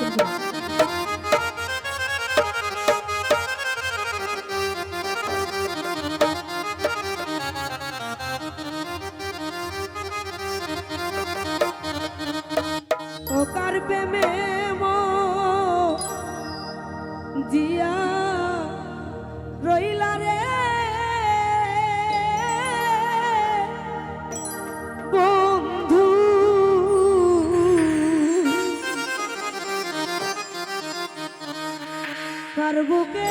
নতুন করে বুকে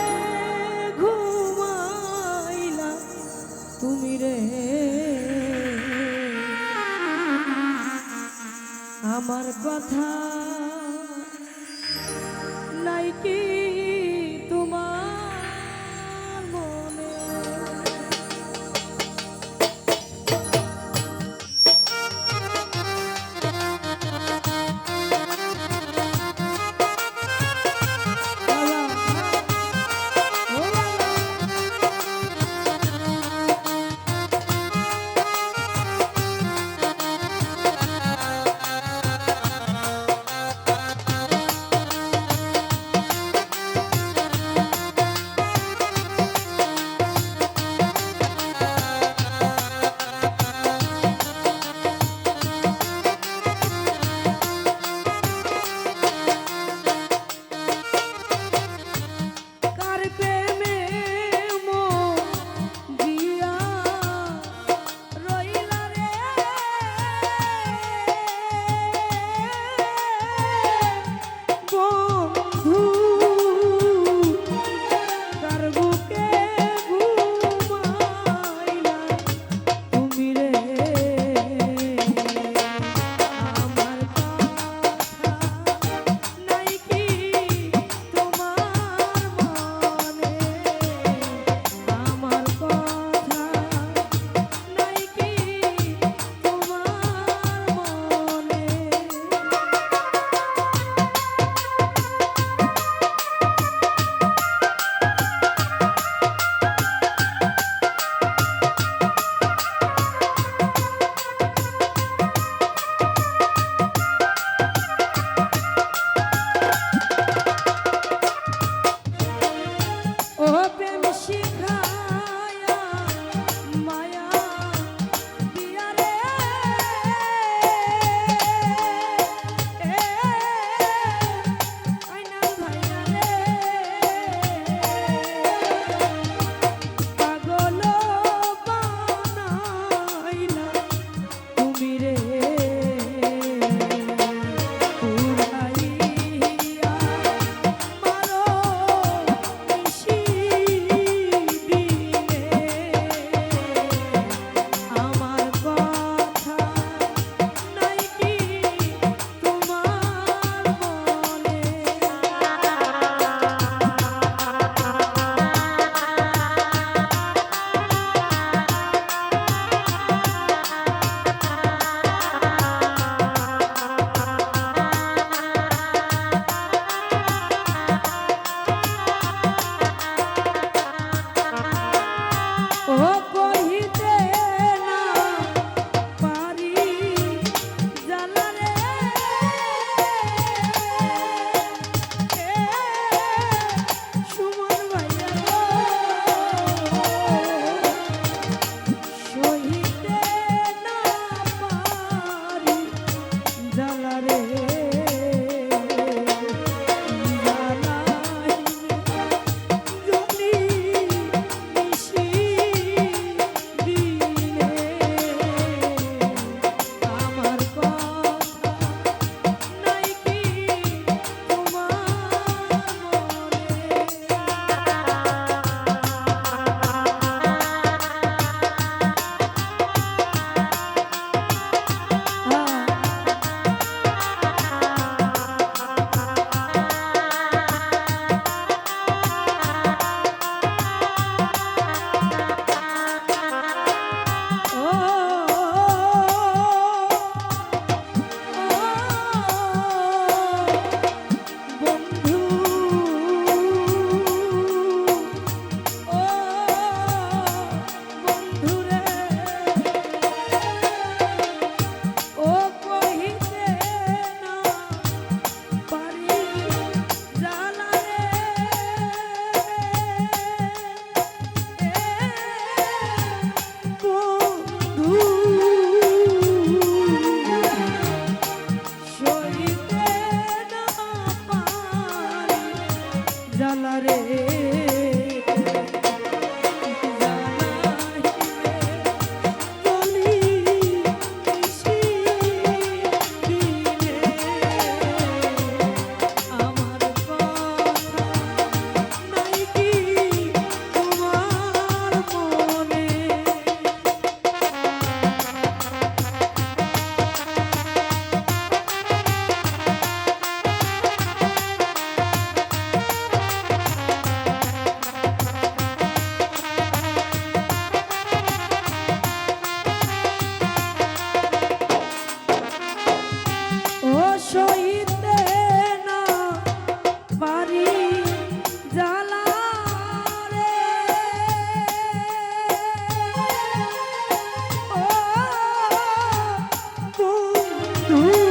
Oh.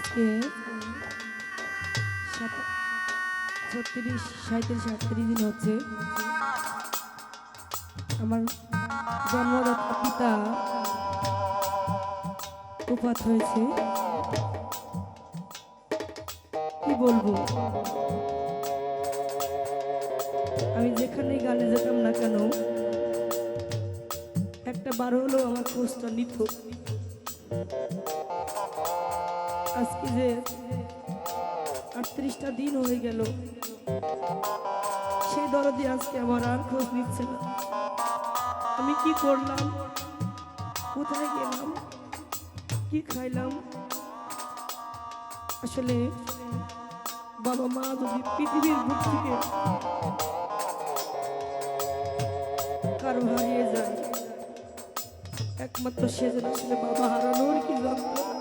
আজকে ছত্রিশ সাঁত্রিশ আটত্রিশ দিন হচ্ছে। আমার জন্মদাতা পিতা উপাত হয়েছে। কি বলব? আমি যেখানে গানে যেতাম না কেন, একটা বার হলো আমার খোঁজটা নিত। আজকে যে আটত্রিশটা দিন হয়ে গেল, সেই দরদি আজকে আমার আর খোঁজ নিচ্ছে না। আমি কি করলাম? কোথায় গেলাম? কি খাইলাম? আসলে বাবা মা যদি পৃথিবীর বুক থেকে কারও হারিয়ে যায়, একমাত্র সে যেন আসলে বাবা হারানোর কি যন্ত্রণা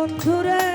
বন্ধুরে